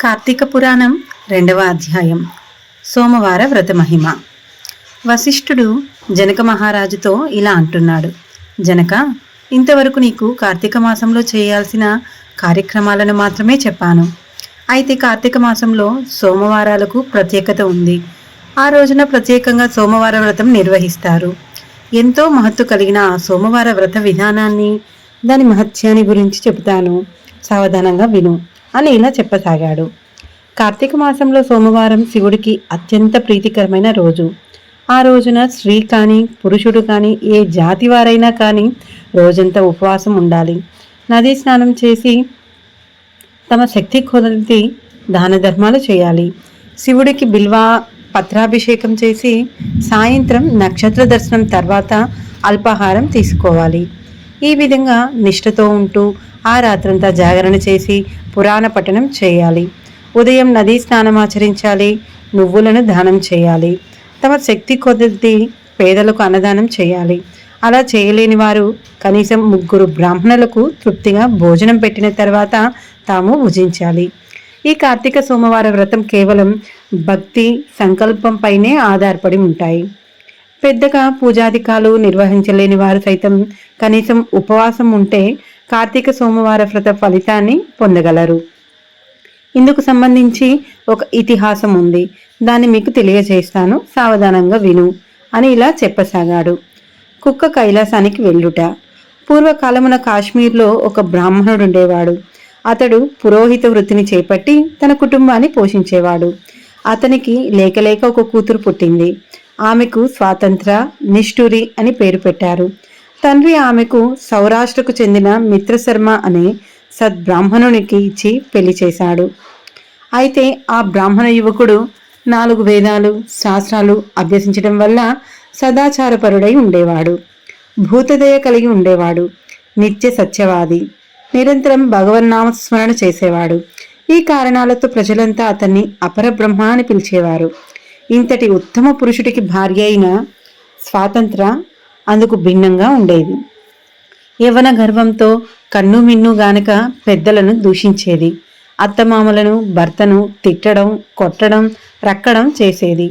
కార్తీక పురాణం రెండవ అధ్యాయం. సోమవార వ్రత మహిమ. వశిష్ఠుడు జనక మహారాజుతో ఇలా అంటున్నాడు. జనక ఇంతవరకు నీకు కార్తీక మాసంలో చేయాల్సిన కార్యక్రమాలను మాత్రమే చెప్పాను. అయితే కార్తీక మాసంలో సోమవారాలకు ప్రత్యేకత ఉంది. ఆ రోజున ప్రత్యేకంగా సోమవార వ్రతం నిర్వహిస్తారు. ఎంతో మహత్తు కలిగిన ఆ సోమవార వ్రత విధానాన్ని దాని మహత్యాన్ని గురించి చెబుతాను. సావధానంగా విను. అని ఇలా చెప్పసాగాడు. కార్తీక మాసంలో సోమవారం శివుడికి అత్యంత ప్రీతికరమైన రోజు. ఆ రోజున స్త్రీ కానీ పురుషుడు కానీ ఏ జాతి వారైనా కానీ రోజంతా ఉపవాసం ఉండాలి. నదీ స్నానం చేసి తమ శక్తి కొలది దాన ధర్మాలు చేయాలి. శివుడికి బిల్వా పత్రాభిషేకం చేసి సాయంత్రం నక్షత్ర దర్శనం తర్వాత అల్పాహారం తీసుకోవాలి. ఈ విధంగా నిష్ఠతో ఉంటూ ఆ రాత్రంతా జాగరణ చేసి పురాణ పఠనం చేయాలి. ఉదయం నదీ స్నానం ఆచరించాలి నువ్వులను దానం చేయాలి. తమ శక్తి కొద్ది పేదలకు అన్నదానం చేయాలి. అలా చేయలేని వారు కనీసం ముగ్గురు బ్రాహ్మణులకు తృప్తిగా భోజనం పెట్టిన తర్వాత తాము భుజించాలి. ఈ కార్తీక సోమవార వ్రతం కేవలం భక్తి సంకల్పంపైనే ఆధారపడి ఉంటాయి. పెద్దగా పూజాధికాలు నిర్వహించలేని వారు సైతం కనీసం ఉపవాసం ఉంటే కార్తీక సోమవార వ్రత ఫలితాన్ని పొందగలరు. ఇందుకు సంబంధించి ఒక ఇతిహాసం ఉంది. దాన్ని మీకు తెలియజేస్తాను. సావధానంగా విను అని ఇలా చెప్పసాగాడు. కుక్క కైలాసానికి వెళ్ళుట. పూర్వకాలమున కాశ్మీర్లో ఒక బ్రాహ్మణుడు ఉండేవాడు. అతడు పురోహిత వృత్తిని చేపట్టి తన కుటుంబాన్ని పోషించేవాడు. అతనికి లేకలేక ఒక కూతురు పుట్టింది. ఆమెకు స్వాతంత్ర నిష్ఠురి అని పేరు పెట్టారు. తండ్రి ఆమెకు సౌరాష్ట్రకు చెందిన మిత్రశర్మ అనే సద్బ్రాహ్మణునికి ఇచ్చి పెళ్ళి చేశాడు. అయితే ఆ బ్రాహ్మణ యువకుడు నాలుగు వేదాలు శాస్త్రాలు అభ్యసించడం వల్ల సదాచారపరుడై ఉండేవాడు. భూతదయ కలిగి ఉండేవాడు. నిత్య సత్యవాది. నిరంతరం భగవన్నామస్మరణ చేసేవాడు. ఈ కారణాలతో ప్రజలంతా అతన్ని అపరబ్రహ్మ అని పిలిచేవారు. ఇంతటి ఉత్తమ పురుషుడికి భార్య అయిన స్వాతంత్ర అందుకు భిన్నంగా ఉండేది. యవన గర్వంతో కన్ను మిన్ను గానక పెద్దలను దూషించేది. అత్తమామలను భర్తను తిట్టడం కొట్టడం రక్కడం చేసేది.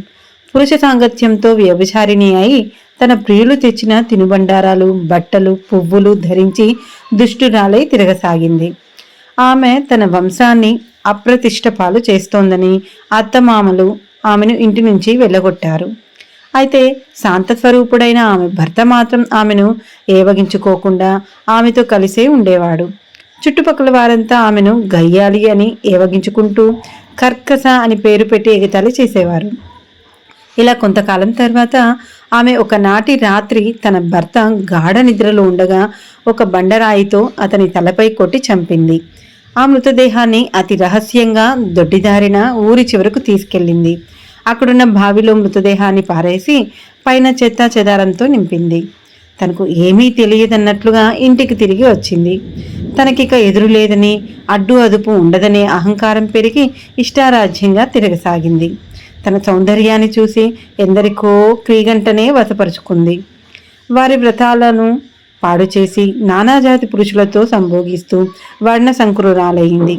పురుష సాంగత్యంతో వ్యభిచారిణి అయి తన ప్రియులు తెచ్చిన తినుబండారాలు బట్టలు పువ్వులు ధరించి దుష్టురాలై తిరగసాగింది. ఆమె తన వంశాన్ని అప్రతిష్ట పాలు చేస్తోందని అత్తమామలు ఆమెను ఇంటి నుంచి వెళ్ళగొట్టారు. అయితే శాంతస్వరూపుడైన ఆమె భర్త మాత్రం ఆమెను ఏవగించుకోకుండా ఆమెతో కలిసే ఉండేవాడు. చుట్టుపక్కల వారంతా ఆమెను గయ్యాలి అని ఏవగించుకుంటూ కర్కస అని పేరు పెట్టి ఎగతాళి చేసేవారు. ఇలా కొంతకాలం తర్వాత ఆమె ఒకనాటి రాత్రి తన భర్త గాఢ నిద్రలో ఉండగా ఒక బండరాయితో అతని తలపై కొట్టి చంపింది. ఆ మృతదేహాన్ని అతి రహస్యంగా దొడ్డిదారిన ఊరి చివరకు తీసుకెళ్ళింది. అక్కడున్న బావిలో మృతదేహాన్ని పారేసి పైన చెత్త చెదారంతో నింపింది. తనకు ఏమీ తెలియదన్నట్లుగా ఇంటికి తిరిగి వచ్చింది. తనకిక ఎదురు లేదని అడ్డు అదుపు ఉండదనే అహంకారం పెరిగి ఇష్టారాజ్యంగా తిరగసాగింది. తన సౌందర్యాన్ని చూసి ఎందరికో క్రీగంటనే వశపరుచుకుంది. వారి వ్రతాలను పాడు చేసి నానాజాతి పురుషులతో సంభోగిస్తూ వర్ణ సంకురాలయ్యింది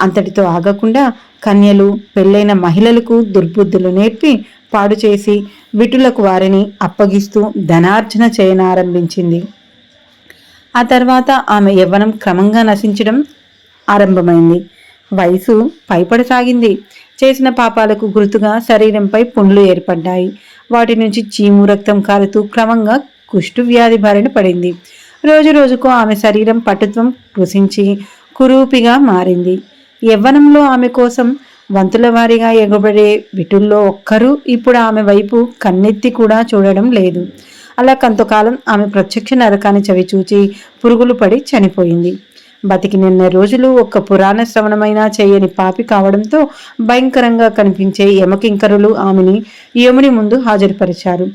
అంతటితో ఆగకుండా కన్యలు పెళ్ళైన మహిళలకు దుర్బుద్ధులు నేర్పి పాడు చేసి విటులకు వారిని అప్పగిస్తూ ధనార్జన చేయనారంభించింది. ఆ తర్వాత ఆమె యవ్వనం క్రమంగా నశించడం ఆరంభమైంది. వయసు పైపడసాగింది. చేసిన పాపాలకు గుర్తుగా శరీరంపై పుండ్లు ఏర్పడ్డాయి. వాటి నుంచి చీము రక్తం కారుతూ క్రమంగా కుష్టు వ్యాధి బారిన పడింది. రోజు రోజుకు ఆమె శరీరం పటుత్వం కృషించి కురూపిగా మారింది. యవ్వనంలో ఆమె కోసం వంతుల వారిగా ఎగబడే విటుల్లో ఒక్కరూ ఇప్పుడు ఆమె వైపు కన్నెత్తి కూడా చూడడం లేదు. అలా కొంతకాలం ఆమె ప్రత్యక్ష నరకాన్ని చవిచూచి పురుగులు పడి చనిపోయింది. బతికి నిన్న రోజులు ఒక్క పురాణ శ్రవణమైనా చేయని పాపి కావడంతో భయంకరంగా కనిపించే యమకింకరులు ఆమెని యముని ముందు హాజరుపరిచారు.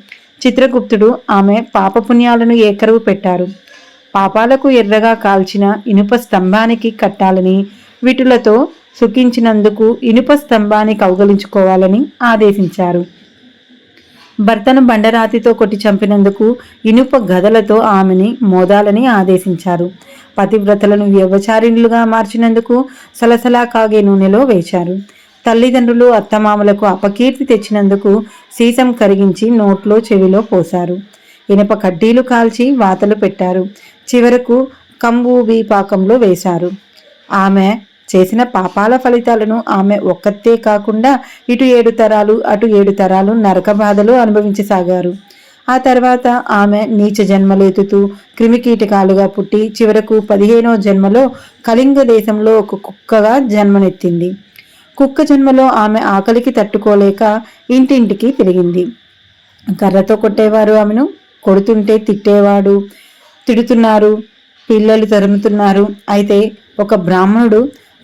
చిత్రగుప్తుడు ఆమె పాపపుణ్యాలను ఏకరువు పెట్టారు. పాపాలకు ఎర్రగా కాల్చిన ఇనుప స్తంభానికి కట్టాలని విటులతో సుఖించినందుకు ఇనుప స్తంభాన్ని కౌగలించుకోవాలని ఆదేశించారు. భర్తను బండరాతితో కొట్టి చంపినందుకు ఇనుప గదలతో ఆమెని మోదాలని ఆదేశించారు. పతివ్రతలను వ్యవచారిణులుగా మార్చినందుకు సలసలా కాగే నూనెలో వేశారు. తల్లిదండ్రులు అత్తమామలకు అపకీర్తి తెచ్చినందుకు సీసం కరిగించి నోట్లో చెవిలో పోశారు. ఇనప కడ్డీలు కాల్చి వాతలు పెట్టారు. చివరకు కంబు పాకంలో వేశారు. ఆమె చేసిన పాపాల ఫలితాలను ఆమె ఒక్కతే కాకుండా ఇటు ఏడు తరాలు అటు ఏడు తరాలు నరక బాధలు అనుభవించసాగారు. ఆ తర్వాత ఆమె నీచ జన్మలేతుతూ క్రిమికీటకాలుగా పుట్టి చివరకు పదిహేనో జన్మలో కళింగ దేశంలో ఒక కుక్కగా జన్మనెత్తింది. కుక్క జన్మలో ఆమె ఆకలికి తట్టుకోలేక ఇంటింటికి తిరిగింది. కర్రతో కొట్టేవారు ఆమెను కొడుతుంటే తిట్టేవాడు తిడుతున్నారు పిల్లలు తరుముతున్నారు. అయితే ఒక బ్రాహ్మణుడు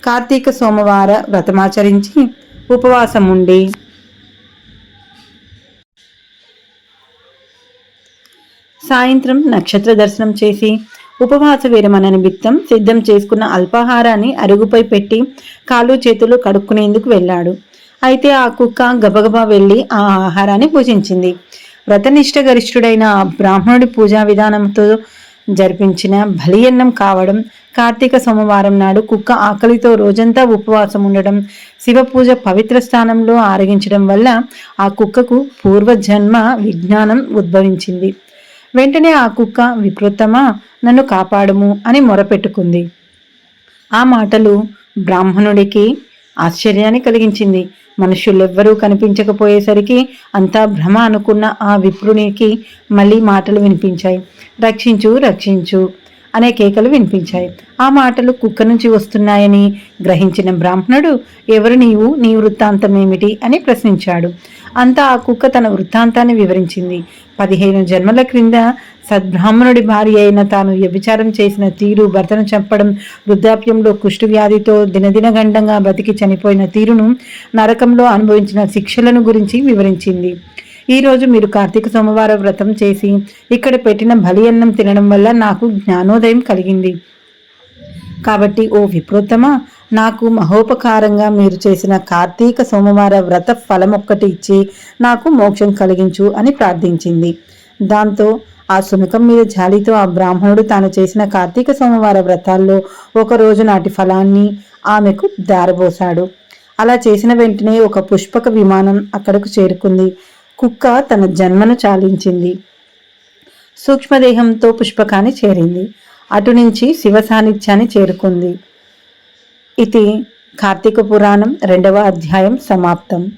కార్తీక సోమవార వ్రతమాచరించి ఉపవాసం ఉండి సాయంత్రం నక్షత్ర దర్శనం చేసి ఉపవాస విరమణ నిమిత్తం సిద్ధం చేసుకున్న అల్పాహారాన్ని అరుగుపై పెట్టి కాళ్ళు చేతులు కడుక్కునేందుకు వెళ్ళాడు. అయితే ఆ కుక్క గబగబా వెళ్ళి ఆ ఆహారాన్ని పూజించింది. వ్రతనిష్ట గరిష్ఠుడైన ఆ బ్రాహ్మణుడి పూజా విధానంతో జరిపించిన బలియన్నం కావడం కార్తీక సోమవారం నాడు కుక్క ఆకలితో రోజంతా ఉపవాసం ఉండడం శివ పూజ పవిత్ర స్థానంలో ఆరగించడం వల్ల ఆ కుక్కకు పూర్వజన్మ విజ్ఞానం ఉద్భవించింది. వెంటనే ఆ కుక్క వికృతమా? నన్ను కాపాడము అని మొరపెట్టుకుంది. ఆ మాటలు బ్రాహ్మణుడికి ఆశ్చర్యాన్ని కలిగించింది. మనుషులెవ్వరూ కనిపించకపోయేసరికి అంతా భ్రమ అనుకున్న ఆ విప్రునికి మళ్ళీ మాటలు వినిపించాయి. రక్షించు రక్షించు అనే కేకలు వినిపించాయి. ఆ మాటలు కుక్క నుంచి వస్తున్నాయని గ్రహించిన బ్రాహ్మణుడు ఎవరు నీవు? నీ వృత్తాంతం ఏమిటి అని ప్రశ్నించాడు. అంతా ఆ కుక్క తన వృత్తాంతాన్ని వివరించింది. పదిహేను జన్మల క్రింద సద్బ్రాహ్మణుడి భార్య అయిన తాను వ్యభిచారం చేసిన తీరు భర్తను చంపడం వృద్ధాప్యంలో కుష్టు వ్యాధితో దినదిన గండంగా చనిపోయిన తీరును నరకంలో అనుభవించిన శిక్షలను గురించి వివరించింది. ఈరోజు మీరు కార్తీక సోమవార వ్రతం చేసి ఇక్కడ పెట్టిన బలి అన్నం తినడం వల్ల నాకు జ్ఞానోదయం కలిగింది. కాబట్టి ఓ విప్రోత్తమ నాకు మహోపకారంగా మీరు చేసిన కార్తీక సోమవార వ్రత ఫలం ఒక్కటి ఇచ్చి నాకు మోక్షం కలిగించు అని ప్రార్థించింది. దాంతో ఆ సునకం మీద జాలితో ఆ బ్రాహ్మణుడు తాను చేసిన కార్తీక సోమవార వ్రతాల్లో ఒక రోజు నాటి ఫలాన్ని ఆమెకు దారబోశాడు. అలా చేసిన వెంటనే ఒక పుష్పక విమానం అక్కడకు చేరుకుంది. కుక్క తన జన్మను చాలించింది. సూక్ష్మదేహంతో పుష్పకాన్ని చేరింది. అటు నుంచి శివ సాన్నిధ్యాన్ని చేరుకుంది. ఇది కార్తీక పురాణం రెండవ అధ్యాయం సమాప్తం.